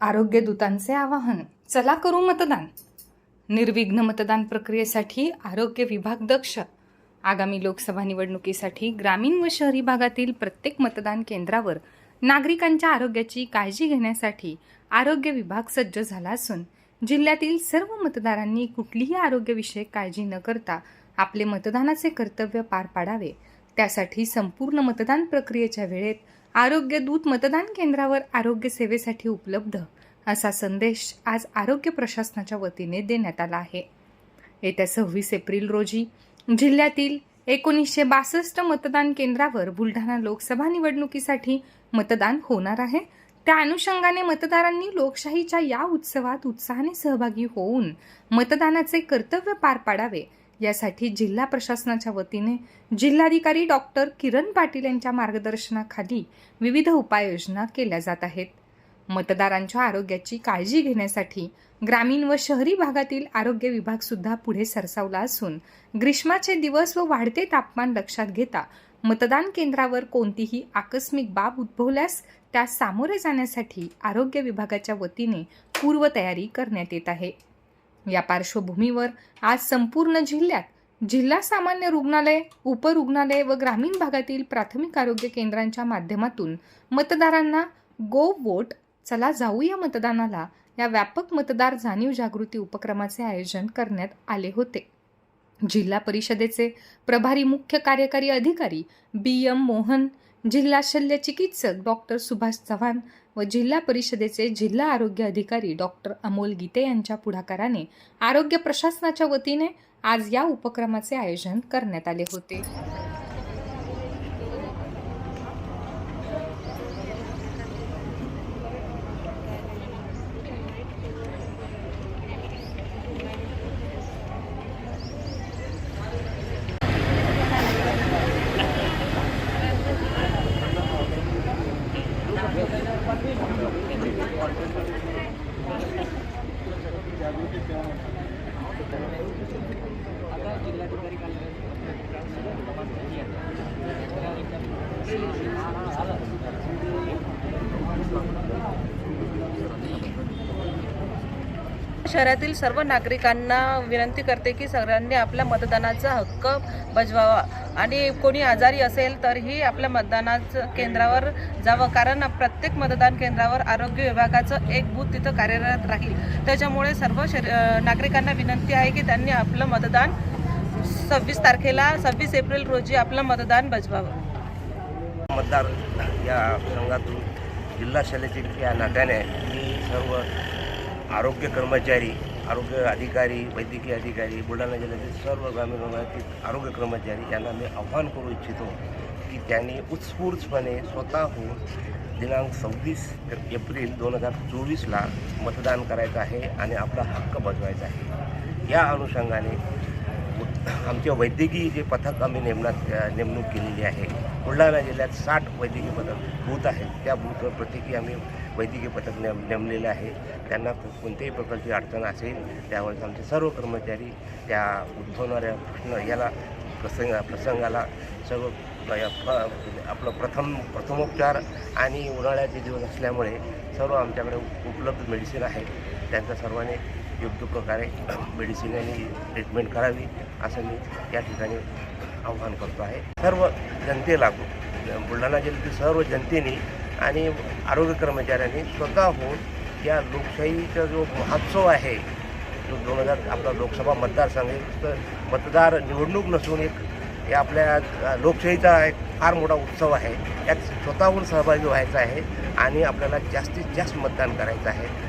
आरोग्य दूतांचे आवाहन. चला करू मतदान. निर्विघ्न मतदान प्रक्रियेसाठी आरोग्य विभाग दक्ष. आगामी लोकसभा निवडणुकीसाठी ग्रामीण व शहरी भागातील प्रत्येक मतदान केंद्रावर नागरिकांच्या आरोग्याची काळजी घेण्यासाठी आरोग्य विभाग सज्ज झाला असून जिल्ह्यातील सर्व मतदारांनी कुठलीही आरोग्यविषयक काळजी न करता आपले मतदानाचे कर्तव्य पार पाडावे. त्यासाठी संपूर्ण मतदान प्रक्रियेच्या वेळेत आरोग्य दूत मतदान केंद्रावर आरोग्य सेवेसाठी उपलब्ध असा संदेश आज आरोग्य प्रशासनाच्या वतीने देण्यात आला आहे. येत्या सव्वीस एप्रिल रोजी जिल्ह्यातील एकोणीसशे बासष्ट मतदान केंद्रावर बुलढाणा लोकसभा निवडणुकीसाठी मतदान होणार आहे. त्या अनुषंगाने मतदारांनी लोकशाहीच्या या उत्सवात उत्साहाने सहभागी होऊन मतदानाचे कर्तव्य पार पाडावे यासाठी जिल्हा प्रशासनाच्या वतीने जिल्हाधिकारी डॉक्टर किरण पाटील यांच्या मार्गदर्शनाखाली विविध उपाययोजना केल्या जात आहेत. मतदारांच्या आरोग्याची काळजी घेण्यासाठी ग्रामीण व शहरी भागातील आरोग्य विभाग सुद्धा पुढे सरसावला असून ग्रीष्माचे दिवस व वाढते तापमान लक्षात घेता मतदान केंद्रावर कोणतीही आकस्मिक बाब उद्भवल्यास त्यास सामोरे जाण्यासाठी आरोग्य विभागाच्या वतीने पूर्वतयारी करण्यात येत आहे. या पार्श्वभूमीवर आज संपूर्ण जिल्ह्यात जिल्हा सामान्य रुग्णालय उपरुग्णालय व ग्रामीण भागातील प्राथमिक आरोग्य केंद्रांच्या माध्यमातून मतदारांना गो वोट चला जाऊया मतदानाला. या व्यापक मतदार जाणीव जागृती उपक्रमाचे आयोजन करण्यात आले होते. जिल्हा परिषदेचे प्रभारी मुख्य कार्यकारी अधिकारी बी. एम. मोहन जिल्हा शल्य चिकित्सक डॉक्टर सुभाष चव्हाण व जिल्हा परिषदेचे जिल्हा आरोग्य अधिकारी डॉक्टर अमोल गीते यांच्या पुढाकाराने आरोग्य प्रशासनाच्या वतीने आज या उपक्रमाचे आयोजन करण्यात आले होते. Ada tidak Thank you. शहरातील सर्व नागरिकांना विनंती करते की सगळ्यांनी आपल्या मतदानाचा हक्क बजवावा. आणि कोणी आजारी असेल तरीही आपल्या मतदानाचं केंद्रावर जावं कारण प्रत्येक मतदान केंद्रावर आरोग्य विभागाचं एक बूथ तिथं कार्यरत राहील. त्याच्यामुळे सर्व शरी नागरिकांना विनंती आहे की त्यांनी आपलं मतदान सव्वीस तारखेला सव्वीस एप्रिल रोजी आपलं मतदान बजवावं. मतदार या संघातून जिल्हा शल्यचिकित्सक या नात्याने मी सर्व आरोग्य कर्मचारी आरोग्य अधिकारी वैद्यकीय अधिकारी बुलढाणा जिल्ह्यातील सर्व ग्रामीण भागातील आरोग्य कर्मचारी यांना मी आव्हान करू इच्छितो की त्यांनी उत्स्फूर्तपणे स्वतःहून दिनांक सव्वीस एप्रिल दोन हजार चोवीसला मतदान करायचं आहे आणि आपला हक्क बजवायचा आहे. या अनुषंगाने आमचे वैद्यकीय जे पथक आम्ही नेमण्यात नेमणूक केलेली आहे. बुलढाणा जिल्ह्यात साठ वैद्यकीय पथक बूथ आहेत. त्या बूथवर प्रत्येकी आम्ही वैद्यकीय पथक नेम नेमलेले आहे. त्यांना कोणत्याही प्रकारची अडचण असेल त्यावेळेस आमचे सर्व कर्मचारी त्या उद्भवणाऱ्या प्रश्न याला प्रसंग प्रसंगाला सर्व आपलं प्रथम प्रथमोपचार आणि उन्हाळ्याचे दिवस असल्यामुळे सर्व आमच्याकडे उपलब्ध मेडिसिन आहेत. त्यांचा सर्वांनी योग्य प्रकारे मेडिसिन आणि ट्रीटमेंट करावी असं मी या ठिकाणी आव्हान करतो आहे. सर्व जनतेला बुलढाणा जिल्ह्यातील सर्व जनतेने आणि आरोग्य कर्मचाऱ्यांनी स्वतःहून या लोकशाहीचा जो महोत्सव आहे जो दोन हजार आपला लोकसभा मतदारसंघ तर मतदार निवडणूक नसून एक हे आपल्या लोकशाहीचा एक फार मोठा उत्सव आहे. यात स्वतःहून सहभागी व्हायचा आहे आणि आपल्याला जास्तीत जास्त मतदान करायचं आहे.